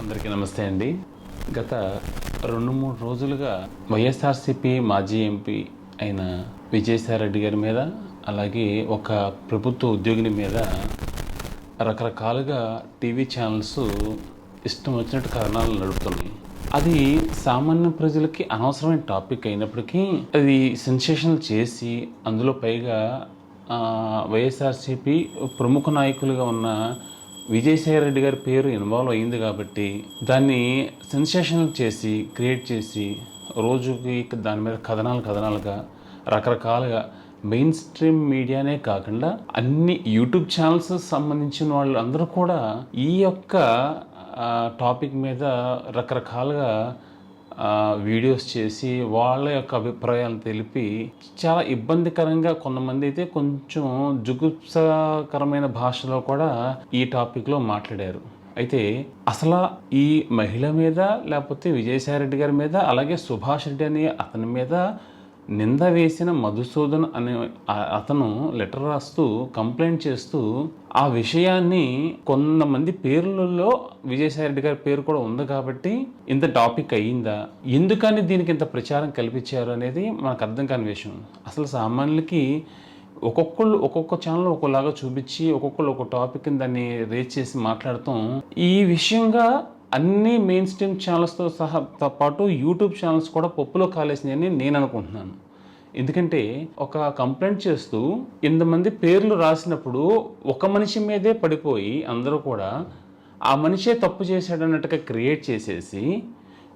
అందరికీ నమస్తే అండి. గత రెండు మూడు రోజులుగా వైఎస్ఆర్సీపీ మాజీ ఎంపీ అయిన విజయసాయిరెడ్డి గారి మీద అలాగే ఒక ప్రభుత్వ ఉద్యోగిని మీద రకరకాలుగా టీవీ ఛానల్స్ ఇష్టం వచ్చినట్టు కారణాలు నడుపుతున్నాయి. అది సామాన్య ప్రజలకి అనవసరమైన టాపిక్ అయినప్పటికీ అది సెన్సేషనల్ చేసి అందులో పైగా వైఎస్ఆర్సీపీ ప్రముఖ నాయకులుగా ఉన్న విజయసాయి రెడ్డి గారి పేరు ఇన్వాల్వ్ అయింది కాబట్టి దాన్ని సెన్సేషనల్ చేసి క్రియేట్ చేసి రోజుకి దాని మీద కథనాలు కథనాలుగా రకరకాలుగా మెయిన్ స్ట్రీమ్ మీడియానే కాకుండా అన్ని యూట్యూబ్ ఛానల్స్ సంబంధించిన వాళ్ళు అందరూ కూడా ఈ యొక్క టాపిక్ మీద రకరకాలుగా వీడియోస్ చేసి వాళ్ళ యొక్క అభిప్రాయాలు తెలిపి చాలా ఇబ్బందికరంగా కొంతమంది అయితే కొంచెం జుగుప్సకరమైన భాషలో కూడా ఈ టాపిక్లో మాట్లాడారు. అయితే అసలు ఈ మహిళ మీద లేకపోతే విజయసాయి రెడ్డి గారి మీద అలాగే సుభాష్ రెడ్డి అనే అతని మీద నింద వేసిన మధుసూదన్ అనే అతను లెటర్ రాస్తూ కంప్లైంట్ చేస్తూ ఆ విషయాన్ని కొంతమంది పేర్లలో విజయసాయిరెడ్డి గారి పేరు కూడా ఉంది కాబట్టి ఇంత టాపిక్ అయ్యిందా? ఎందుకని దీనికి ఇంత ప్రచారం కల్పించారు అనేది మనకు అర్థం కాని విషయం. అసలు సామాన్యులకి ఒక్కొక్కళ్ళు ఒక్కొక్క ఛానల్ ఒక్కొక్కలాగా చూపించి ఒక్కొక్కళ్ళు ఒక టాపిక్ దాన్ని రేజ్ చేసి మాట్లాడటం ఈ విషయంగా అన్ని మెయిన్ స్ట్రీమ్ ఛానల్స్తో సహా పాటు యూట్యూబ్ ఛానల్స్ కూడా పప్పులో కాలేసినాయని నేను అనుకుంటున్నాను. ఎందుకంటే ఒక కంప్లైంట్ చేస్తూ ఇంతమంది పేర్లు రాసినప్పుడు ఒక మనిషి మీదే పడిపోయి అందరూ కూడా ఆ మనిషే తప్పు చేశాడన్నట్టుగా క్రియేట్ చేసేసి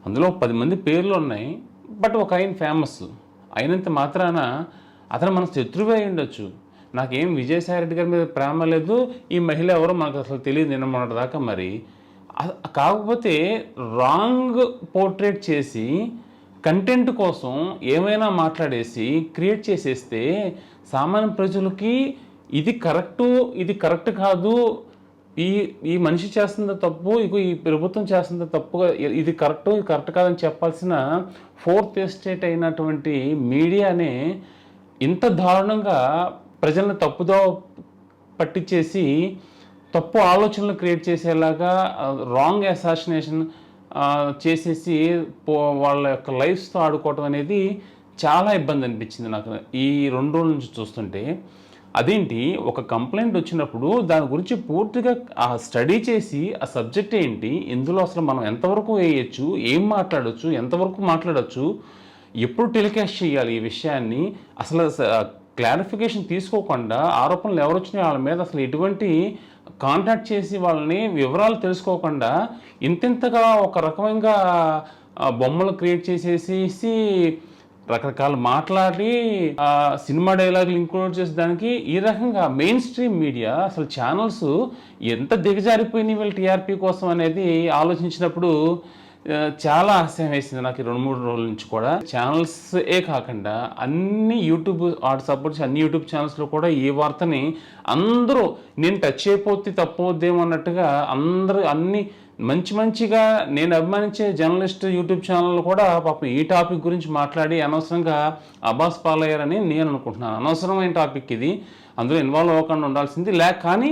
అందులో పది మంది పేర్లు ఉన్నాయి. బట్ ఒక ఆయన ఫేమస్ అయినంత మాత్రాన అతను మన శత్రువే అయి ఉండొచ్చు. నాకేం విజయసాయి రెడ్డి గారి మీద ప్రేమ లేదు. ఈ మహిళ ఎవరో మనకు అసలు తెలియదు. నిన్న మొన్నటి దాకా మరి కాకపోతే రాంగ్ పోర్ట్రేట్ చేసి కంటెంట్ కోసం ఏమైనా మాట్లాడేసి క్రియేట్ చేసేస్తే సామాన్య ప్రజలకి ఇది కరెక్టు ఇది కరెక్ట్ కాదు. ఈ ఈ మనిషి చేస్తుంది తప్పు ఇక ఈ ప్రభుత్వం చేస్తుంది తప్పుగా ఇది కరెక్ట్ ఇది కరెక్ట్ కాదని చెప్పాల్సిన ఫోర్త్ ఎస్టేట్ అయినటువంటి మీడియానే ఇంత దారుణంగా ప్రజలను తప్పుదో పట్టించేసి తప్పు ఆలోచనలు క్రియేట్ చేసేలాగా రాంగ్ అసాసినేషన్ చేసేసి పో వాళ్ళ యొక్క లైఫ్స్తో ఆడుకోవటం అనేది చాలా ఇబ్బంది అనిపించింది నాకు. ఈ రెండు రోజుల నుంచి చూస్తుంటే అదేంటి ఒక కంప్లైంట్ వచ్చినప్పుడు దాని గురించి పూర్తిగా ఆ స్టడీ చేసి ఆ సబ్జెక్ట్ ఏంటి ఇందులో అసలు మనం ఎంతవరకు వేయచ్చు ఏం మాట్లాడచ్చు ఎంతవరకు మాట్లాడచ్చు ఎప్పుడు టెలికాస్ట్ చేయాలి ఈ విషయాన్ని అసలు క్లారిఫికేషన్ తీసుకోకుండా ఆరోపణలు ఎవరు వచ్చినాయి వాళ్ళ మీద అసలు ఎటువంటి కాంటాక్ట్ చేసి వాళ్ళని వివరాలు తెలుసుకోకుండా ఇంతింతగా ఒక రకమైన బొమ్మలు క్రియేట్ చేసేసి రకరకాల మాట్లాడి సినిమా డైలాగులు ఇంక్లూడ్ చేసేదానికి ఈ రకంగా మెయిన్ స్ట్రీమ్ మీడియా అసలు ఛానల్స్ ఎంత దిగజారిపోయినాయి వీళ్ళ టీఆర్పీ కోసం అనేది ఆలోచించినప్పుడు చాలా ఆశయం వేసింది నాకు రెండు మూడు రోజుల నుంచి కూడా. ఛానల్స్ ఏ కాకుండా అన్ని యూట్యూబ్ ఆర్ట్ సపోర్ట్స్ అన్ని యూట్యూబ్ ఛానల్స్లో కూడా ఈ వార్తని అందరూ నేను టచ్ అయిపోతే తప్పవుద్దేమో అన్నట్టుగా అందరూ అన్ని మంచి మంచిగా నేను అభిమానించే జర్నలిస్ట్ యూట్యూబ్ ఛానల్ కూడా పాపం ఈ టాపిక్ గురించి మాట్లాడి అనవసరంగా అబాస్ పాలయ్యారని నేను అనుకుంటున్నాను. అనవసరమైన టాపిక్ ఇది. అందులో ఇన్వాల్వ్ అవ్వకుండా ఉండాల్సింది. లేక కానీ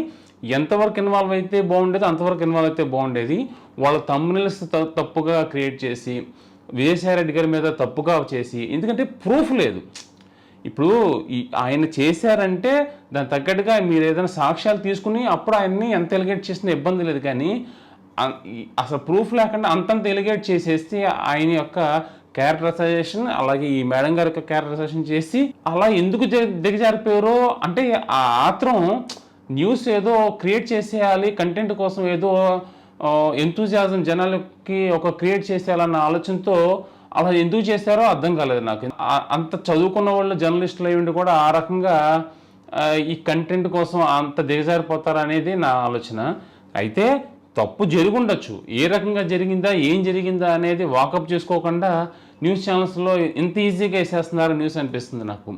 ఎంతవరకు ఇన్వాల్వ్ అయితే బాగుండేది అంతవరకు ఇన్వాల్వ్ అయితే బాగుండేది. వాళ్ళ తమ్మునిల్స్ తప్పుగా క్రియేట్ చేసి విజయసాయిరెడ్డి గారి మీద తప్పుగా చేసి ఎందుకంటే ప్రూఫ్ లేదు. ఇప్పుడు ఈ ఆయన చేశారంటే దాని తగ్గట్టుగా మీరు ఏదైనా సాక్ష్యాలు తీసుకుని అప్పుడు ఆయన్ని ఎంత ఎలిగేట్ చేసిన ఇబ్బంది లేదు. కానీ అసలు ప్రూఫ్ లేకుండా అంతంత ఎలిగేట్ చేసేస్తే ఆయన యొక్క క్యారెక్టరైజేషన్ అలాగే ఈ మేడం గారి యొక్క క్యారెక్టరైజేషన్ చేసి అలా ఎందుకు దిగజారిపోయారో అంటే ఆ ఆత్రం న్యూస్ ఏదో క్రియేట్ చేసేయాలి కంటెంట్ కోసం ఏదో ఎంతూజియాజం జనాలకి ఒక క్రియేట్ చేసేయాలన్న ఆలోచనతో అలా ఎందుకు చేశారో అర్థం కాలేదు నాకు. అంత చదువుకున్న వాళ్ళు జర్నలిస్టులు అయి ఉండి కూడా ఆ రకంగా ఈ కంటెంట్ కోసం అంత దిగజారిపోతారనేది నా ఆలోచన. అయితే తప్పు జరుగుండొచ్చు. ఏ రకంగా జరిగిందా ఏం జరిగిందా అనేది వాకప్ చేసుకోకుండా న్యూస్ ఛానల్స్లో ఇంత ఈజీగా వేసేస్తున్నారు న్యూస్ అనిపిస్తుంది నాకు.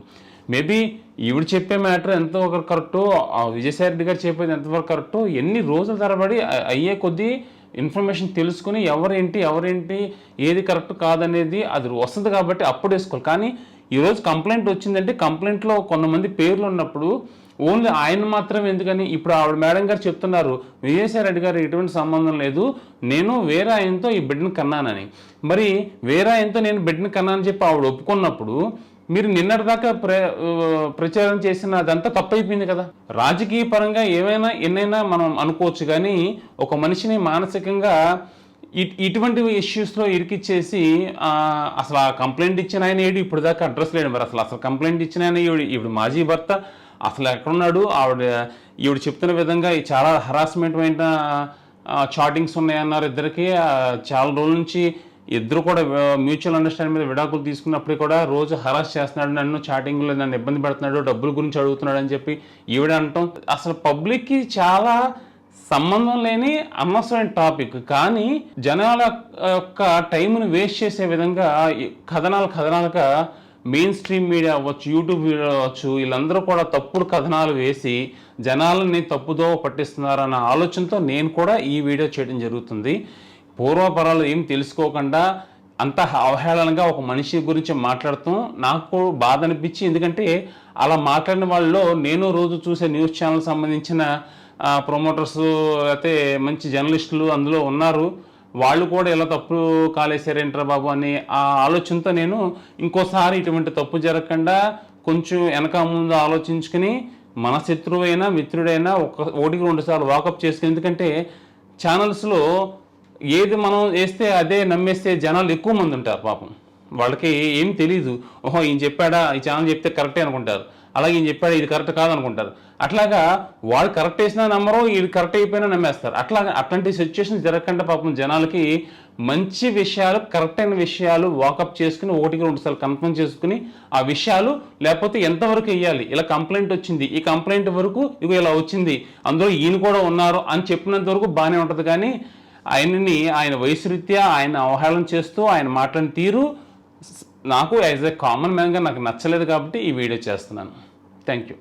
మేబీ ఈవిడ చెప్పే మ్యాటర్ ఎంతవరకు కరెక్టో ఆ విజయసాయి రెడ్డి గారు చెప్పేది ఎంతవరకు కరెక్టో ఎన్ని రోజుల తరబడి అయ్యే కొద్దీ ఇన్ఫర్మేషన్ తెలుసుకుని ఎవరేంటి ఎవరేంటి ఏది కరెక్ట్ కాదనేది అది వస్తుంది కాబట్టి అప్పుడు వేసుకోవాలి కానీ ఈరోజు కంప్లైంట్ వచ్చిందంటే కంప్లైంట్లో కొంతమంది పేర్లు ఉన్నప్పుడు ఓన్లీ ఆయన మాత్రం ఎందుకని ఇప్పుడు ఆవిడ మేడం గారు చెప్తున్నారు విజయసాయి రెడ్డి గారు ఎటువంటి సంబంధం లేదు నేను వేరే ఆయనతో ఈ బిడ్డను కన్నానని. మరి వేరే ఆయనతో నేను బిడ్డను కన్నానని చెప్పి ఆవిడ ఒప్పుకున్నప్పుడు మీరు నిన్నటిదాకా ప్ర ప్రచారం చేసిన అదంతా తప్పైపోయింది కదా. రాజకీయ పరంగా ఏమైనా ఎన్నైనా మనం అనుకోవచ్చు కానీ ఒక మనిషిని మానసికంగా ఇట్- ఇటువంటి ఇష్యూస్లో ఇరికిచ్చేసి అసలు ఆ కంప్లైంట్ ఇచ్చిన ఆయన ఏడు ఇప్పుడు దాకా అడ్రస్ లేడు. మరి అసలు అసలు కంప్లైంట్ ఇచ్చిన ఆయన ఈవిడ ఈవిడ మాజీ భర్త అసలు ఎక్కడున్నాడు? ఆవిడ ఈవిడ చెప్తున్న విధంగా ఈ చాలా హరాస్మెంట్ అయిన చాటింగ్స్ ఉన్నాయన్నారు ఇద్దరికి. చాలా రోజుల నుంచి ఇద్దరు కూడా మ్యూచువల్ అండర్స్టాండింగ్ మీద విడాకులు తీసుకున్నప్పుడు కూడా రోజు హరాస్ చేస్తున్నాడు నన్ను చాటింగ్లో నన్ను ఇబ్బంది పెడుతున్నాడు డబ్బుల గురించి అడుగుతున్నాడు అని చెప్పి ఈవిడ అంటాం. అసలు పబ్లిక్కి చాలా సంబంధం లేని అనవసరమైన టాపిక్ కానీ జనాల యొక్క టైంను వేస్ట్ చేసే విధంగా కథనాలు కథనాలుగా మెయిన్ స్ట్రీమ్ మీడియా అవ్వచ్చు యూట్యూబ్ వీడియో అవ్వచ్చు వీళ్ళందరూ కూడా తప్పుడు కథనాలు వేసి జనాలని తప్పుదో పట్టిస్తున్నారన్న ఆలోచనతో నేను కూడా ఈ వీడియో చేయడం జరుగుతుంది. పూర్వపరాలు ఏం తెలుసుకోకుండా అంత అవహేళనగా ఒక మనిషి గురించి మాట్లాడటం నాకు బాధ అనిపించి ఎందుకంటే అలా మాట్లాడిన వాళ్ళలో నేను రోజు చూసే న్యూస్ ఛానల్ సంబంధించిన ప్రమోటర్స్ అయితే మంచి జర్నలిస్టులు అందులో ఉన్నారు. వాళ్ళు కూడా ఇలా తప్పు కాలేశారేంట్రా బాబు అని ఆ ఆలోచనతో నేను ఇంకోసారి ఇటువంటి తప్పు జరగకుండా కొంచెం వెనక ముందు ఆలోచించుకుని మన శత్రువైనా మిత్రుడైనా ఒక ఒకటికి రెండుసార్లు వాకప్ చేసుకుని ఎందుకంటే ఛానల్స్లో ఏది మనం వేస్తే అదే నమ్మేస్తే జనాలు ఎక్కువ మంది ఉంటారు పాపం. వాళ్ళకి ఏం తెలియదు ఓహో ఈయన చెప్పాడా? ఈ ఛానల్ చెప్తే కరెక్టే అనుకుంటారు. అలాగే ఈయన చెప్పాడా? ఇది కరెక్ట్ కాదనుకుంటారు అట్లాగా వాళ్ళు కరెక్ట్ వేసినా నమ్మరు ఇది కరెక్ట్ అయిపోయినా నమ్మేస్తారు. అట్లా అట్లాంటి సిచ్యువేషన్ జరగకుండా పాపం జనాలకి మంచి విషయాలు కరెక్ట్ అయిన విషయాలు వాకప్ చేసుకుని ఒకటికి రెండు సార్లు కన్ఫర్మ్ చేసుకుని ఆ విషయాలు లేకపోతే ఎంతవరకు వేయాలి? ఇలా కంప్లైంట్ వచ్చింది. ఈ కంప్లైంట్ వరకు ఇక ఇలా వచ్చింది. అందులో ఈయన కూడా ఉన్నారు అని చెప్పినంత వరకు బాగానే ఉంటుంది. కానీ ఆయనని ఆయన వయసు రీత్యా ఆయన అవహేళన చేస్తూ ఆయన మాట్లాడిన తీరు. నాకు యాజ్ ఎ కామన్ మ్యాన్గా నాకు నచ్చలేదు కాబట్టి ఈ వీడియో చేస్తున్నాను. Thank you.